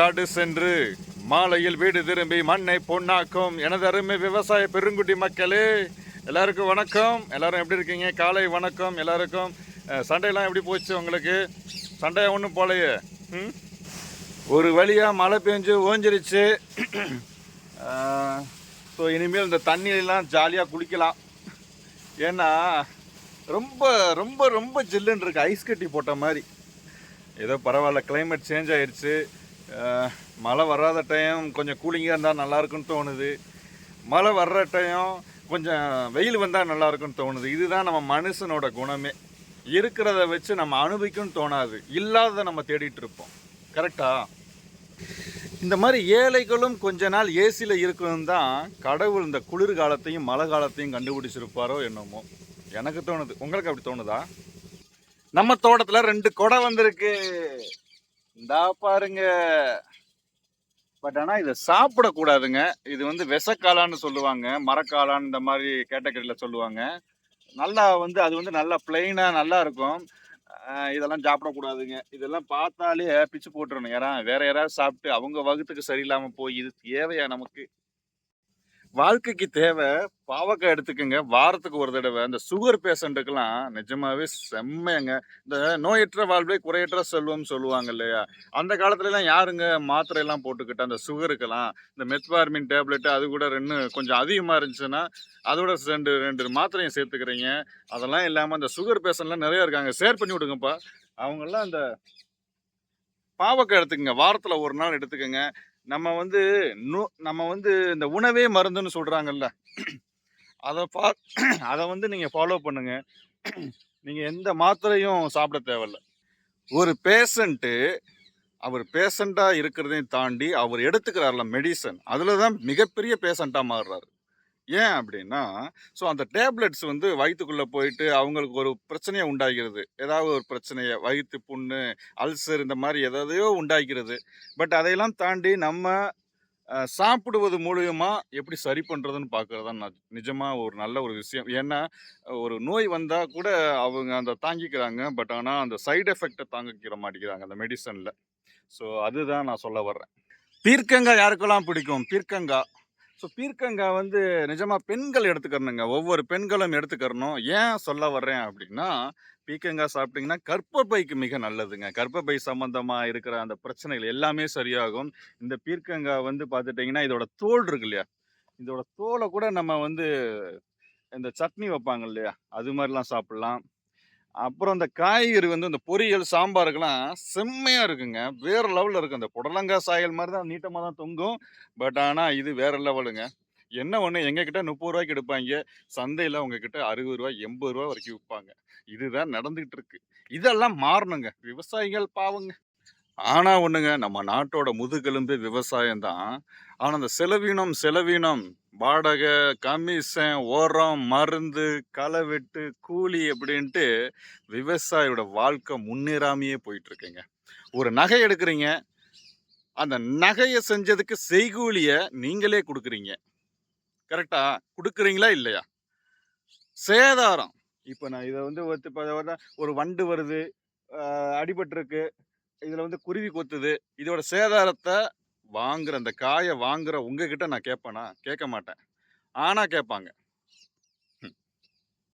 காடு சென்று மாலையில் வீடு திரும்பி மண்ணை பொன்னாக்கும். எனது அருமை விவசாய பெருங்குடி மக்களே எல்லாருக்கும் வணக்கம். எல்லாரும் எப்படி இருக்கீங்க? காலை வணக்கம். எல்லாருக்கும் சண்டையெல்லாம் எப்படி போச்சு உங்களுக்கு? சண்டை ஒன்றும் போலையே? ம்? ஒரு வழியாக மழை பெஞ்சு ஓஞ்சிருச்சு. ஸோ இனிமேல் இந்த தண்ணியெல்லாம் ஜாலியாக குளிக்கலாம். ஏன்னா ரொம்ப ரொம்ப ரொம்ப ஜில்லுன்னு இருக்குது ஐஸ் கட்டி போட்ட மாதிரி. ஏதோ பரவாயில்ல கிளைமேட் சேஞ்ச் ஆயிடுச்சு மழை வராத டைம் கொஞ்சம் கூலிங்காக இருந்தால் நல்லாயிருக்குன்னு தோணுது. மழை வர்ற டைம் கொஞ்சம் வெயில் வந்தால் நல்லாயிருக்குன்னு தோணுது. இதுதான் நம்ம மனுஷனோட குணமே. இருக்கிறத வச்சு நம்ம அனுபவிக்கும்னு தோணாது. இல்லாததை நம்ம தேடிட்டு இருப்போம். கரெக்டா இந்த மாதிரி ஏழைகளும் கொஞ்ச நாள் ஏசியில் இருக்கணும் தான் கடவுள் இந்த குளிர் காலத்தையும் மழை காலத்தையும் கண்டுபிடிச்சிருப்பாரோ என்னமோ. எனக்கு தோணுது. உங்களுக்கு அப்படி தோணுதா? நம்ம தோட்டத்தில் ரெண்டு கொடை வந்திருக்கு. இந்தா பாருங்க. பட் ஆனால் இதை சாப்பிடக்கூடாதுங்க. இது வந்து விசக்காளான்னு சொல்லுவாங்க. மரக்காளான் இந்த மாதிரி கேட்டகரியில் சொல்லுவாங்க. நல்லா வந்து அது வந்து நல்லா பிளெயினாக நல்லா இருக்கும். இதெல்லாம் சாப்பிடக்கூடாதுங்க. இதெல்லாம் பார்த்தாலே பிச்சு போட்டுருணும் யாரா வேற யாராவது சாப்பிட்டு அவங்க வகுத்துக்கு சரியில்லாமல் போய் இது தேவையா நமக்கு? வாழ்க்கைக்கு தேவை பாவக்காய் எடுத்துக்கோங்க. வாரத்துக்கு ஒரு தடவை இந்த சுகர் பேஷண்ட்டுக்கெல்லாம் நிஜமாவே செம்மையங்க இந்த நோயற்ற வாழ்வே குறையற்ற செல்வம் சொல்லுவாங்க இல்லையா? அந்த காலத்துலலாம் யாருங்க மாத்திரையெல்லாம் போட்டுக்கிட்டு அந்த சுகருக்கெல்லாம் இந்த மெத்வார்மின் டேப்லெட்டு அது கூட ரெண்டு கொஞ்சம் அதிகமாக இருந்துச்சுன்னா அதோட ரெண்டு ரெண்டு மாத்திரையும் சேர்த்துக்கிறீங்க. அதெல்லாம் இல்லாமல் இந்த சுகர் பேஷண்ட்லாம் நிறைய இருக்காங்க. ஷேர் பண்ணி விடுங்கப்பா. அவங்கெல்லாம் அந்த பாவக்காய் எடுத்துக்கங்க. வாரத்தில் ஒரு நாள் எடுத்துக்கோங்க. நம்ம வந்து நு நம்ம வந்து இந்த உணவே மருந்துன்னு சொல்கிறாங்கல்ல அதை பா அதை வந்து நீங்கள் ஃபாலோ பண்ணுங்க. நீங்கள் எந்த மாத்திரையும் சாப்பிட தேவையில்ல. ஒரு பேஷண்ட்டு அவர் பேஷண்ட்டாக இருக்கிறதையும் தாண்டி அவர் எடுத்துக்கிறார்ல மெடிசன் அதில் தான் மிகப்பெரிய பேஷண்ட்டாக மாறுறாரு. ஏன் அப்படின்னா ஸோ அந்த டேப்லெட்ஸ் வந்து வயிற்றுக்குள்ளே போயிட்டு அவங்களுக்கு ஒரு பிரச்சனையை உண்டாகிறது ஏதாவது ஒரு பிரச்சனையை வயிற்று புண்ணு அல்சர் இந்த மாதிரி எதையோ உண்டாகிறது பட் அதையெல்லாம் தாண்டி நம்ம சாப்பிடுவது மூலியமாக எப்படி சரி பண்ணுறதுன்னு பார்க்குறது தான் நான் நிஜமாக ஒரு நல்ல ஒரு விஷயம். ஏன்னா ஒரு நோய் வந்தால் கூட அவங்க அந்த தாங்கிக்கிறாங்க. பட் ஆனால் அந்த சைடு எஃபெக்டை தாங்கிக்கிற மாட்டேங்கிறாங்க அந்த மெடிசனில். ஸோ அதுதான் நான் சொல்ல வர்றேன். பீர்க்கங்காய் யாருக்கெல்லாம் பிடிக்கும்? பீர்க்கங்காய் ஸோ பீர்க்கங்காய் வந்து நிஜமாக பெண்கள் எடுத்துக்கிறணுங்க. ஒவ்வொரு பெண்களும் எடுத்துக்கிறணும். ஏன் சொல்ல வர்றேன் அப்படின்னா பீர்க்கங்காய் சாப்பிட்டீங்கன்னா கற்பப்பைக்கு மிக நல்லதுங்க. கற்பப்பை சம்மந்தமாக இருக்கிற அந்த பிரச்சனைகள் எல்லாமே சரியாகும். இந்த பீர்க்கங்காய் வந்து பார்த்துட்டிங்கன்னா இதோட தோல் இருக்கு இல்லையா? இதோட தோலை கூட நம்ம வந்து இந்த சட்னி வைப்பாங்க இல்லையா? அது மாதிரிலாம் சாப்பிட்லாம். அப்புறம் இந்த காய்கறி வந்து இந்த பொரியல் சாம்பாருக்கெல்லாம் செம்மையாக இருக்குங்க. வேறு லெவலில் இருக்கும் அந்த புடலங்காய் சாயல் மாதிரி தான் நீட்டமாக தான் தொங்கும். பட் ஆனால் இது வேறு லெவலுங்க என்ன ஒன்று எங்ககிட்ட முப்பது ரூபாய்க்கு எடுப்பாங்க. சந்தையில் உங்ககிட்ட அறுபது ரூபாய் எண்பது ரூபா வரைக்கும் விற்பாங்க இதுதான் நடந்துகிட்டு இருக்கு. இதெல்லாம் மாறணுங்க. விவசாயிகள் பாவங்க. ஆனால் ஒன்றுங்க நம்ம நாட்டோட முதுகெலும்பு விவசாயம் தான் ஆனால் அந்த செலவீனம் செலவீனம் வாடகை கமிஷன் உரம் மருந்து களை வெட்டு கூலி அப்படின்ட்டு விவசாயியோட வாழ்க்கை முன்னேறாமையே போயிட்டுருக்கேங்க. ஒரு நகை எடுக்கிறீங்க. அந்த நகையை செஞ்சதுக்கு செய்கூலியை நீங்களே கொடுக்குறீங்க. கரெக்டா? கொடுக்குறீங்களா இல்லையா? சேதாரம். இப்போ நான் இதை வந்து ஒத்து ஒரு வண்டு வருது அடிபட்டிருக்கு இதில் வந்து குருவி கொத்துது இதோட சேதாரத்தை வாங்குற அந்த காயை வாங்குற உங்ககிட்ட நான் கேட்பேனா கேட்க மாட்டேன். ஆனால் கேட்பாங்க.